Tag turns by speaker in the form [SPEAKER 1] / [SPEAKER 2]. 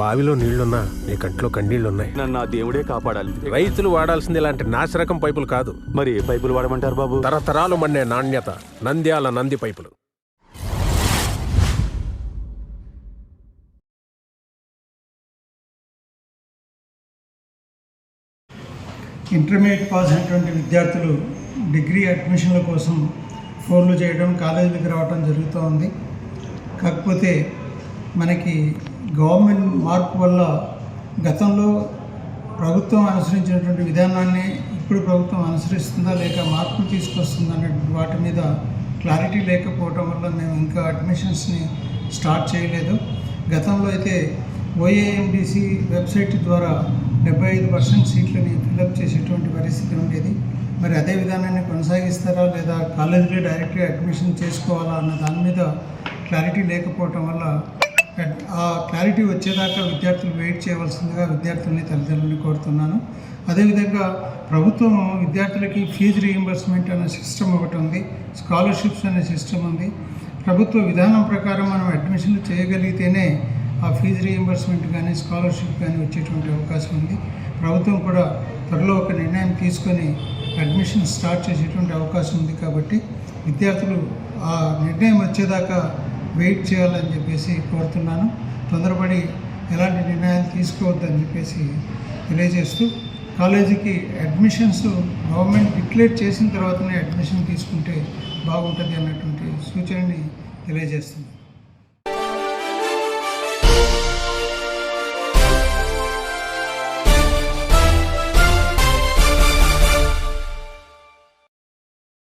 [SPEAKER 1] బావిలో నీళ్ళున్నా నీ కంట్లో కన్నీళ్ళున్నాయి.
[SPEAKER 2] నన్ను ఆ దేవుడే కాపాడాలి.
[SPEAKER 1] రైతులు వాడాల్సింది ఇలాంటి నాసిరకం పైపులు కాదు.
[SPEAKER 2] మరి ఏ పైపులు వాడమంటారు బాబు?
[SPEAKER 1] తరతరాలు మండే నాణ్యత నంద్యాల నంది పైపులు.
[SPEAKER 3] ఇంటర్మీడియట్ పాస్ అయినటువంటి విద్యార్థులు డిగ్రీ అడ్మిషన్ల కోసం ఫోన్లు చేయడం కాలేజీలకు రావడం జరుగుతూ ఉంది కాకపోతే మనకి గవర్నమెంట్ మార్పు వల్ల గతంలో ప్రభుత్వం అనుసరించినటువంటి విధానాన్ని ఇప్పుడు ప్రభుత్వం అనుసరిస్తుందా లేక మార్పులు తీసుకొస్తుందా అనేటువంటి వాటి మీద క్లారిటీ లేకపోవటం వల్ల మేము ఇంకా అడ్మిషన్స్ని స్టార్ట్ చేయలేదు. గతంలో అయితే ఓఏఎండిసి వెబ్సైట్ ద్వారా డెబ్బై ఐదు పర్సెంట్ సీట్లని ఫిలప్ చేసేటువంటి పరిస్థితి ఉండేది. మరి అదే విధానాన్ని కొనసాగిస్తారా లేదా కాలేజీలో డైరెక్ట్గా అడ్మిషన్ చేసుకోవాలా అన్న దాని మీద క్లారిటీ లేకపోవటం వల్ల ఆ క్లారిటీ వచ్చేదాకా విద్యార్థులు వెయిట్ చేయవలసిందిగా విద్యార్థుల్ని తల్లిదండ్రులని కోరుతున్నాను. అదేవిధంగా ప్రభుత్వం విద్యార్థులకి ఫీజు రీయింబర్స్మెంట్ అనే సిస్టమ్ ఒకటి ఉంది స్కాలర్షిప్స్ అనే సిస్టమ్ ఉంది. ప్రభుత్వ విధానం ప్రకారం మనం అడ్మిషన్లు చేయగలిగితేనే ఆ ఫీజు రీయింబర్స్మెంట్ కానీ స్కాలర్షిప్ కానీ వచ్చేటువంటి అవకాశం ఉంది. ప్రభుత్వం కూడా త్వరలో ఒక నిర్ణయం తీసుకొని అడ్మిషన్ స్టార్ట్ చేసేటువంటి అవకాశం ఉంది కాబట్టి విద్యార్థులు ఆ నిర్ణయం వచ్చేదాకా వెయిట్ చేయాలని చెప్పేసి కోరుతున్నాను. తొందరపడి ఎలాంటి నిర్ణయాలు తీసుకోవద్దని చెప్పేసి తెలియజేస్తూ కాలేజీకి అడ్మిషన్స్ గవర్నమెంట్ డిక్లేర్ చేసిన తర్వాతనే అడ్మిషన్ తీసుకుంటే బాగుంటుంది అన్నటువంటి సూచనని తెలియజేస్తున్నాను.